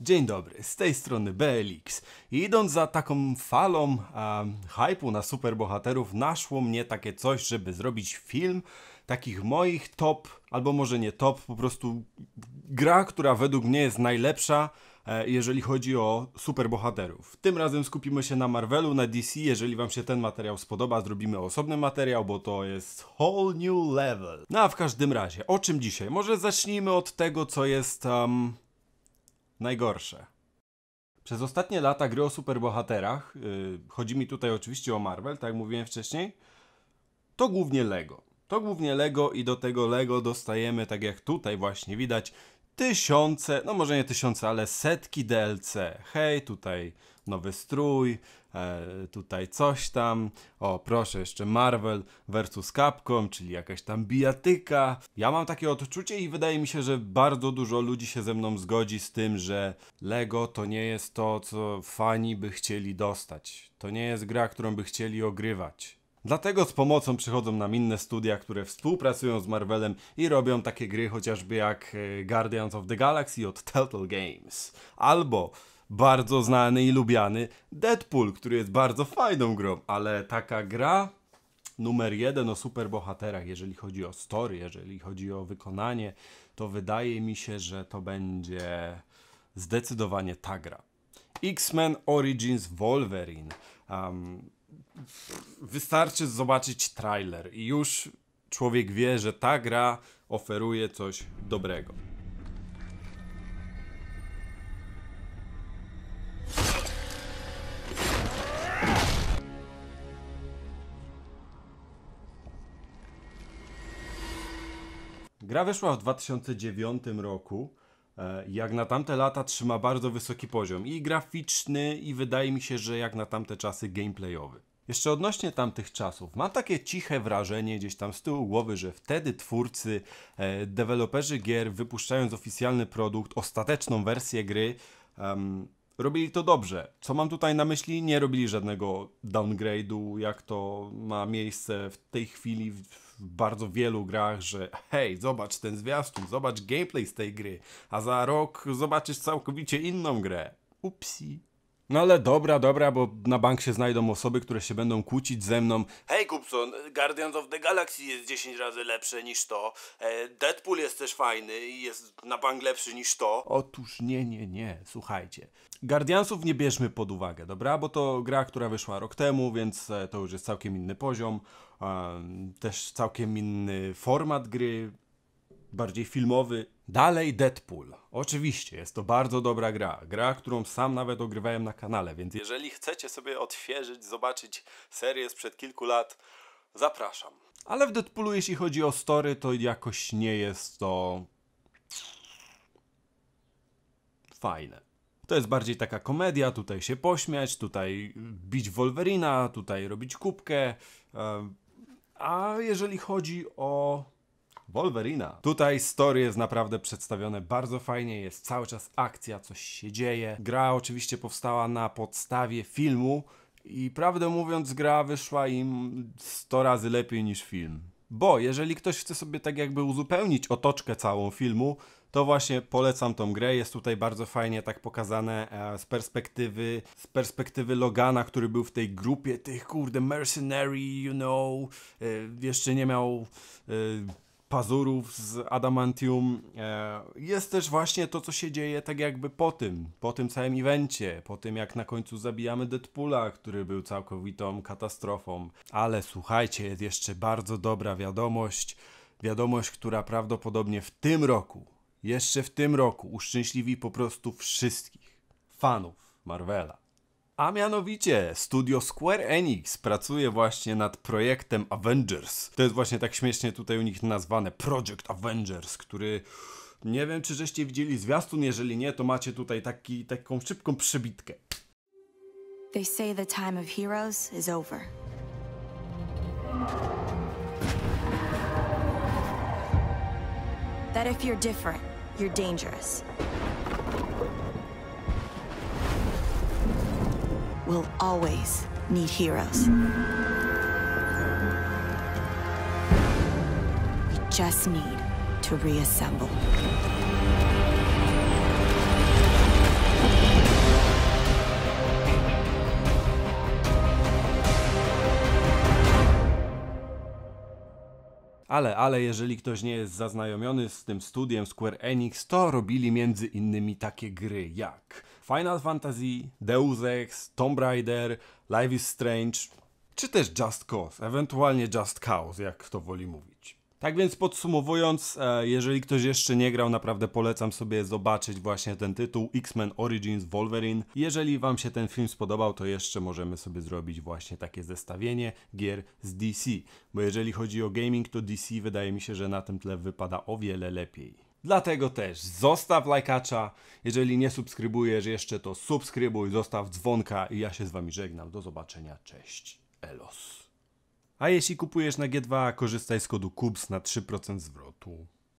Dzień dobry, z tej strony BLX. Idąc za taką falą um, hypu na superbohaterów, naszło mnie takie coś, żeby zrobić film takich moich top, albo może nie top, po prostu gra, która według mnie jest najlepsza, e, jeżeli chodzi o superbohaterów. Tym razem skupimy się na Marvelu, na DC. Jeżeli Wam się ten materiał spodoba, zrobimy osobny materiał, bo to jest whole new level. No a w każdym razie, o czym dzisiaj? Może zacznijmy od tego, co jest um, najgorsze. Przez ostatnie lata gry o superbohaterach, yy, chodzi mi tutaj oczywiście o Marvel, tak jak mówiłem wcześniej, to głównie Lego. To głównie Lego i do tego Lego dostajemy, tak jak tutaj właśnie widać, tysiące, no może nie tysiące, ale setki DLC. Hej, tutaj nowy strój, e, tutaj coś tam. O, proszę, jeszcze Marvel vs Capcom, czyli jakaś tam bijatyka. Ja mam takie odczucie i wydaje mi się, że bardzo dużo ludzi się ze mną zgodzi z tym, że Lego to nie jest to, co fani by chcieli dostać. To nie jest gra, którą by chcieli ogrywać. Dlatego z pomocą przychodzą nam inne studia, które współpracują z Marvelem i robią takie gry chociażby jak e, Guardians of the Galaxy od Telltale Games. Albo bardzo znany i lubiany Deadpool, który jest bardzo fajną grą, ale taka gra numer jeden o superbohaterach, jeżeli chodzi o story, jeżeli chodzi o wykonanie, to wydaje mi się, że to będzie zdecydowanie ta gra. X-Men Origins Wolverine. Um, wystarczy zobaczyć trailer i już człowiek wie, że ta gra oferuje coś dobrego. Gra wyszła w 2009 roku. e, Jak na tamte lata trzyma bardzo wysoki poziom i graficzny, i wydaje mi się, że jak na tamte czasy gameplayowy. Jeszcze odnośnie tamtych czasów, mam takie ciche wrażenie gdzieś tam z tyłu głowy, że wtedy twórcy, e, deweloperzy gier, wypuszczając oficjalny produkt, ostateczną wersję gry, em, robili to dobrze. Co mam tutaj na myśli? Nie robili żadnego downgrade'u, jak to ma miejsce w tej chwili w, bardzo wielu grach, że hej, zobacz ten zwiastun, zobacz gameplay z tej gry, a za rok zobaczysz całkowicie inną grę. Upsi. No ale dobra, dobra, bo na bank się znajdą osoby, które się będą kłócić ze mną. Hej Kupson, Guardians of the Galaxy jest 10 razy lepsze niż to. E, Deadpool jest też fajny i jest na bank lepszy niż to. Otóż nie, nie, nie, słuchajcie. Guardiansów nie bierzmy pod uwagę, dobra? Bo to gra, która wyszła rok temu, więc e, to już jest całkiem inny poziom. em, też całkiem inny format gry bardziej filmowy. Dalej Deadpool. Oczywiście, jest to bardzo dobra gra. Gra, którą sam nawet ogrywałem na kanale, więc jeżeli chcecie sobie odświeżyć, zobaczyć serię sprzed kilku lat, zapraszam. Ale w Deadpoolu, jeśli chodzi o story, to jakoś nie jest to fajne. To jest bardziej taka komedia, tutaj się pośmiać, tutaj bić Wolverina, tutaj robić kubkę. em, A jeżeli chodzi o Wolverina. Tutaj story jest naprawdę przedstawione bardzo fajnie, jest cały czas akcja, coś się dzieje. Gra oczywiście powstała na podstawie filmu i prawdę mówiąc gra wyszła im 100 razy lepiej niż film. Bo jeżeli ktoś chce sobie tak jakby uzupełnić otoczkę całą filmu, to właśnie polecam tą grę. Jest tutaj bardzo fajnie tak pokazane e, z perspektywy z perspektywy Logana, który był w tej grupie tych kurde mercenary, you know, e, jeszcze nie miał e, pazurów z adamantium. E, Jest też właśnie to, co się dzieje tak jakby po tym, po tym całym evencie, po tym jak na końcu zabijamy Deadpoola, który był całkowitą katastrofą. Ale słuchajcie, jest jeszcze bardzo dobra wiadomość, wiadomość, która prawdopodobnie w tym roku, jeszcze w tym roku uszczęśliwi po prostu wszystkich fanów Marvela. A mianowicie studio Square Enix pracuje właśnie nad projektem Avengers. To jest właśnie tak śmiesznie tutaj u nich nazwane Project Avengers, który nie wiem czy żeście widzieli zwiastun, jeżeli nie to macie tutaj taki, taką szybką przebitkę. They say the time of heroes is over. That if you're different, you're dangerous. will always need heroes. We just need to reassemble. Ale, ale jeżeli ktoś nie jest zaznajomiony z tym studiem Square Enix, to robili między innymi takie gry jak Final Fantasy, Deus Ex, Tomb Raider, Life is Strange, czy też Just Cause, ewentualnie Just Cause, jak kto woli mówić. Tak więc podsumowując, e, jeżeli ktoś jeszcze nie grał, naprawdę polecam sobie zobaczyć właśnie ten tytuł X-Men Origins Wolverine. Jeżeli wam się ten film spodobał, to jeszcze możemy sobie zrobić właśnie takie zestawienie gier z DC. Bo jeżeli chodzi o gaming, to DC wydaje mi się, że na tym tle wypada o wiele lepiej. Dlatego też zostaw lajkacza. Jeżeli nie subskrybujesz jeszcze, to subskrybuj, zostaw dzwonka i ja się z wami żegnam. Do zobaczenia, cześć, elos. A jeśli kupujesz na G2, korzystaj z kodu KUBS na 3% zwrotu.